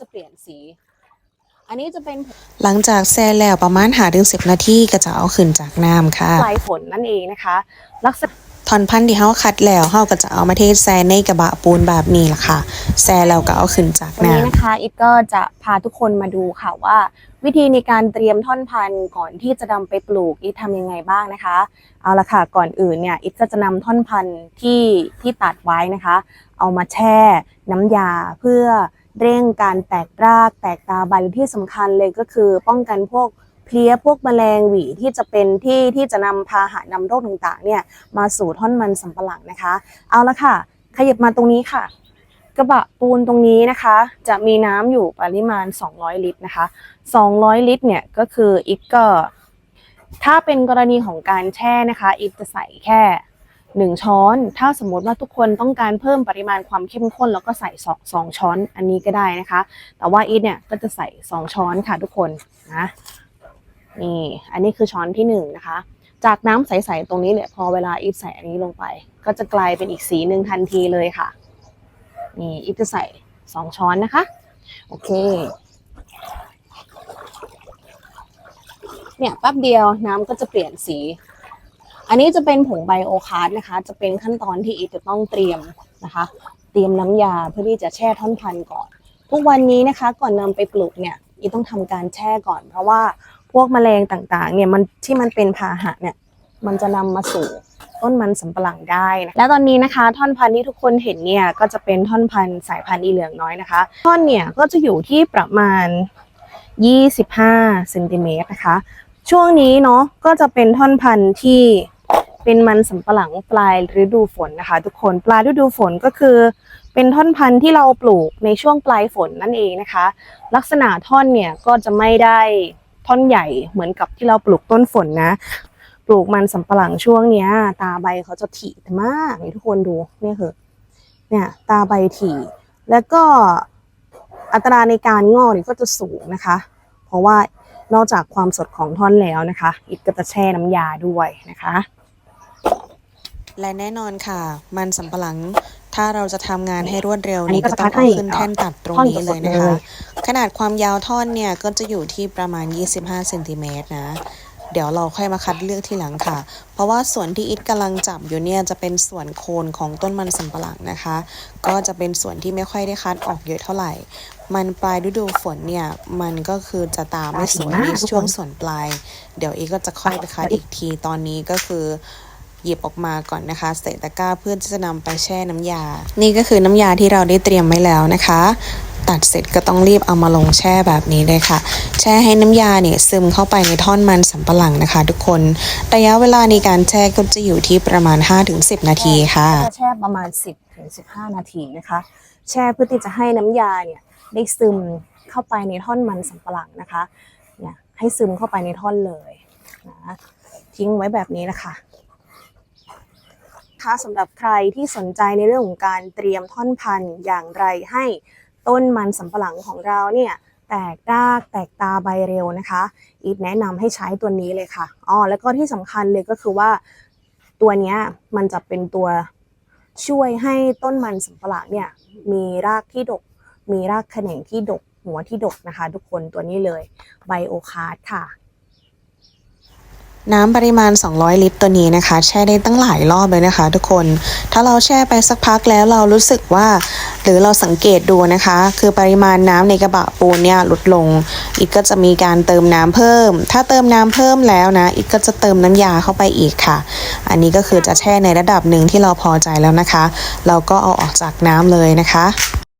จะเปลี่ยนสี อันนี้จะเป็นหลังจากแซ่แล้วประมาณหาถึงสิบนาทีก็จะเอาขึ้นจากน้ำค่ะปลายฝนนั่นเองนะคะ ลักษณะท่อนพันธุ์ที่เฮาคัดแล้วเฮาก็จะเอามาเทแซ่ในกระบะปูนแบบนี้ล่ะค่ะ แซ่แล้วก็เอาขึ้นจากวันนี้น้ำนะคะอิทก็จะพาทุกคนมาดูค่ะว่า วิธีในการเตรียมท่อนพันธุ์ก่อนที่จะนำไปปลูกอิททำยังไงบ้างนะคะ เอาละค่ะก่อนอื่นเนี่ยอิทก็จะนำท่อนพันธุ์ที่ที่ตัดไว้นะคะ เอามาแช่น้ำยาเพื่อ เร่งการแตกรากแตกตาใบที่สำคัญเลยก็คือ ป้องกันพวกเพลี้ยพวกแมลงหวีที่จะเป็นที่ที่จะนำพาหะนำโรคต่างๆเนี่ยมาสู่ท่อนมันสำปะหลังนะคะ เอาละค่ะ ขยับมาตรงนี้ค่ะ กระบะปูนตรงนี้นะคะ จะมีน้ำอยู่ปริมาณ 200 ลิตรนะคะ 200 ลิตรเนี่ยก็คืออีกก็ถ้าเป็นกรณีของการแช่นะคะอีกจะใส่แค่ 1 ช้อน ถ้าสมมติว่าทุกคนต้องการเพิ่มปริมาณความเข้มข้น แล้วก็ใส่สองช้อนอันนี้ก็ได้นะคะ แต่ว่าอีทเนี่ยก็จะใส่ 2 ช้อนค่ะทุกคนนะนี่อันนี้คือช้อนที่1นะคะจากน้ำใสๆตรงนี้เนี่ยพอเวลาอีทใส่อันนี้ลงไป ก็จะกลายเป็นอีกสีหนึ่งทันทีเลยค่ะนี่อีฟจะใส่สองช้อนนะคะ โอเค เนี่ยแป๊บเดียวน้ำก็จะเปลี่ยนสี อันนี้จะเป็นผงไบโอคาร์ดนะคะ จะเป็นขั้นตอนที่อีจะต้องเตรียมนะคะ เตรียมน้ำยาเพื่อที่จะแช่ท่อนพันธุ์ก่อน ทุกวันนี้นะคะ ก่อนนำไปปลูกเนี่ยอีต้องทำการแช่ก่อน เพราะว่าพวกแมลงต่างๆเนี่ยมันที่มันเป็นพาหะเนี่ยมันจะนำมาสู่ต้นมันสำปะหลังได้นะและตอนนี้นะคะ ท่อนพันธุ์ที่ทุกคนเห็นเนี่ยก็จะเป็นท่อนพันธุ์สายพันธุ์อีเหลืองน้อยนะคะ ท่อนเนี่ยก็จะอยู่ที่ประมาณ 25เซนติเมตรนะคะ ช่วงนี้เนาะก็จะเป็นท่อนพันธุ์ที่ เป็นมันสำปะหลังปลายฤดูฝนนะคะ ทุกคนปลายฤดูฝนก็คือ เป็นท่อนพันธุ์ที่เราปลูกในช่วงปลายฝนนั่นเองนะคะ ลักษณะท่อนเนี่ยก็จะไม่ได้ท่อนใหญ่เหมือนกับที่เราปลูกต้นฝนนะ ปลูกมันสำปะหลังช่วงเนี้ย ตาใบเขาจะถี่มากนี่ทุกคนดูเนี่ยคือเนี่ยตาใบถี่ แล้วก็อัตราในการงอกนี่ก็จะสูงนะคะ เพราะว่านอกจากความสดของท่อนแล้วนะคะ อีกก็จะแช่น้ำยาด้วยนะคะ และแน่นอนค่ะ มันสำปะหลัง ถ้าเราจะทำงานให้รวดเร็วอันนี้นี่ก็ต้องก็จะคัดให้เอาขึ้นแท่นตัดตรงนี้เลยนะท่อนสดๆเลคะยขนาดความยาวท่อนเนี่ย ก็จะอยู่ที่ประมาณ 25เซนติเมตรนะเดี๋ยวเราค่อยมาคัดเลือกทีหลังค่ะ เพราะว่าส่วนที่อิดกำลังจับอยู่เนี่ยจะเป็นส่วนโคนของต้นมันสำปะหลังนะคะ ก็จะเป็นส่วนที่ไม่ค่อยได้คัดออกเยอะเท่าไหร่ มันปลายฤดูฝนเนี่ย มันก็คือจะตามไม่สวยในช่วงส่วนปลาย เดี๋ยวอีกก็จะค่อยไปคัดอีกที ตอนนี้ก็คือ หยิบออกมาก่อนนะคะ ใส่ตะกร้าเพื่อที่จะนำไปแช่น้ำยา นี่ก็คือน้ำยาที่เราได้เตรียมไว้แล้วนะคะ ตัดเสร็จก็ต้องรีบเอามาลงแช่แบบนี้เลยค่ะ แช่ให้น้ำยาเนี่ยซึมเข้าไปในท่อนมันสำปะหลังนะคะ ทุกคนระยะเวลาในการแช่ก็จะอยู่ที่ประมาณ 5-10 นาทีค่ะจะแช่ประมาณ 10ถึง15 นาทีนะคะ แช่เพื่อที่จะให้น้ำยาเนี่ยได้ซึมเข้าไปในท่อนมันสำปะหลังนะคะเนี่ยให้ซึมเข้าไปในท่อนเลยนะทิ้งไว้แบบนี้นะคะ คะสำหรับใครที่สนใจในเรื่องของการเตรียมท่อนพันธุ์อย่างไรให้ต้นมันสำปะหลังของเราเนี่ยแตกรากแตกตาใบเร็วนะคะ อีทแนะนำให้ใช้ตัวนี้เลยค่ะอ๋อแล้วก็ที่สำคัญเลยก็คือว่าตัวนี้มันจะเป็นตัวช่วยให้ต้นมันสำปะหลังเนี่ยมีรากที่ดก มีรากแขนงที่ดกหัวที่ดกนะคะ ทุกคนตัวนี้เลยไบโอคาร์ดค่ะ น้ำปริมาณ 200 ลิตรตัวนี้นะคะ แช่ได้ตั้งหลายรอบเลยนะคะ ทุกคน ถ้าเราแช่ไปสักพักแล้วเรารู้สึกว่า หรือเราสังเกตดูนะคะ คือปริมาณน้ำในกระบะปูนเนี่ยลดลง อีกก็จะมีการเติมน้ำเพิ่ม ถ้าเติมน้ำเพิ่มแล้วนะ อีกก็จะเติมน้ำยาเข้าไปอีกค่ะ อันนี้ก็คือจะแช่ในระดับหนึ่งที่เราพอใจแล้วนะคะ เราก็เอาออกจากน้ำเลยนะคะ